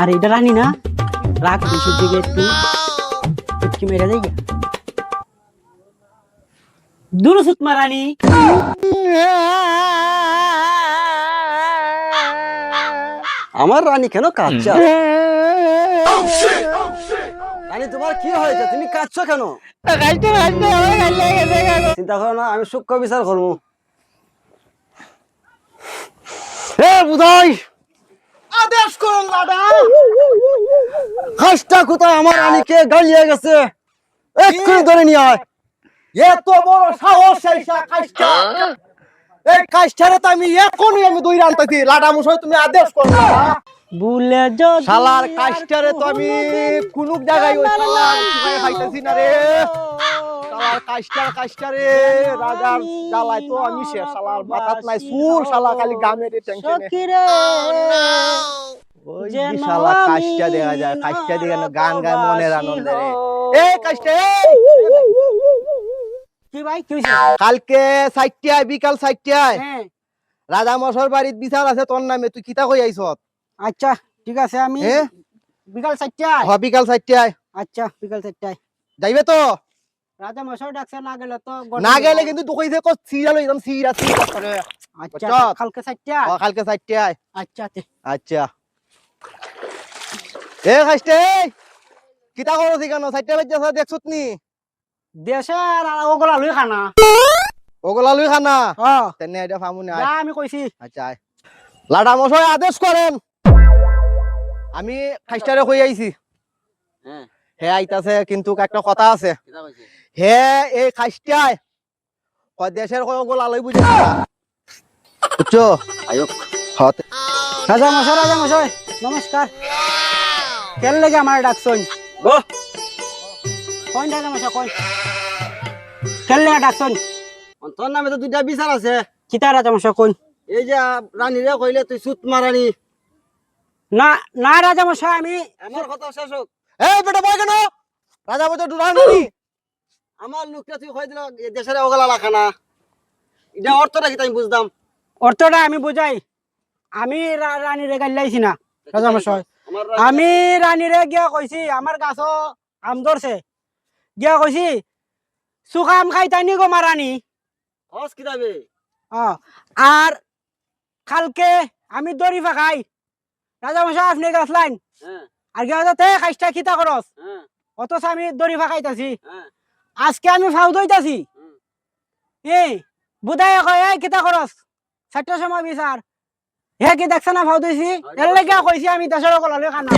আর এটা রানী না? রাখ বিশুর দিকে একটু। চুটকি মেরে দেই। দূর সুতমা রানী। আমার রানী কেন কাঁদছে? রানী তোমার কি হয়েছে? তুমি কাঁদছো কেন? চিন্তা করো না আমি সূক্ষ্ম বিচার করব। হে বুধাই! আদেশ করুন দাদা। হাঁসটা কোথায়? আমার রানীকে গালিয়ে গেছে। এক্ষুনি ধরে নিয়ে আয়। এত বড় সাহস এই কাজটা এই কাজটারে তো আমি এখনই আমি দুই রান্তাছি লাডা মশাই তুমি আদেশ করো ভুলে যদি শালার কাজটারে তো আমি কোন জায়গায় ওই শালার খাইতেছি না রে। কাজটারে রাজার জ্বালায় তো আমি শেষ শালার মাথাত নাই শালা খালি গামের টেনশনে ওই শালা দেখা যায় দেখে গান গায় মনের আনন্দে রে। কি ভাই কি কালকে সাইটটায় বিকাল সাইটটায়। হ্যাঁ। রাজা মশার বাড়িত বিচার আছে তোর নামে তুই কিতা কই আইছত আচ্ছা ঠিক আছে আমি বিকাল চারটায় হ বিকাল সাইটটায়। আচ্ছা বিকাল চারটায় যাইবে তো? রাজা মশাই ডাকছে না গেলে তো না গেলে কিন্তু কো একদম করে আচ্ছা কালকে চারটা ও, কালকে সাইটটায় আচ্ছা তে। আচ্ছা। এ খাইতে কিতা করছি কেন সাইটটা বাজছে দেখছত নি দেশের আর ওগুলা লই খানা। ওগুলা লুই খানা? তেনে এটা আমি কইছি। আচ্ছা লাডা মশাই আদেশ করেন। আমি খাইস্টারে কই আইছি। হে আইতাছে কিন্তু একটা কথা আছে। হে এই খাইস্টায় দেশের কয় ওগুলা লই বুঝে বুঝছ আয়ক হতে রাজা মশাই রাজা মশাই নমস্কার। কেন লেগে আমার ডাকছন গো কোন রাজা মশাই কোন কেন লেগে ডাকছন তোর নামে তো দুইটা বিচার আছে। কিতা রাজা মশাই কোন এই যে রানী রে কইলে তুই সুত মারানি। না না রাজা মশাই আমি আমার কথা শেষ হোক। এই বেটা বয় কেন? রাজা তো ডুরানি আমার লোকটা তুই কই দিল দেশের ওগলা লাখানা। এটা অর্থটা কি তাই বুঝতাম? অর্থটা আমি বুঝাই। আমি রানীরে গাইলাইছি না রাজা মশাই আমি রানীরে গিয়া কইছি আমার গাছ আম ধরছে। গিয়া কইছি সুখা আম খাইতানি গো মা রানী? হস কি অ, আর কালকে আমি দড়ি ফাঁকাই। রাজা মশাই আপনি গাছ লাইন। হ্যাঁ। আর গিয়া যাতে খাইস্টা খিতা করস? হ্যাঁ। অথচ আমি দড়ি ফাঁকাইতাছি। হ্যাঁ। আজকে আমি ফাউ দইতাছি। এই বুধাই কয় এই কিতা করস চারটার সময় বিচার হে কি দেখছে না ফাউ দইছি এর লেগে কইছি আমি দেশের কলালে খানা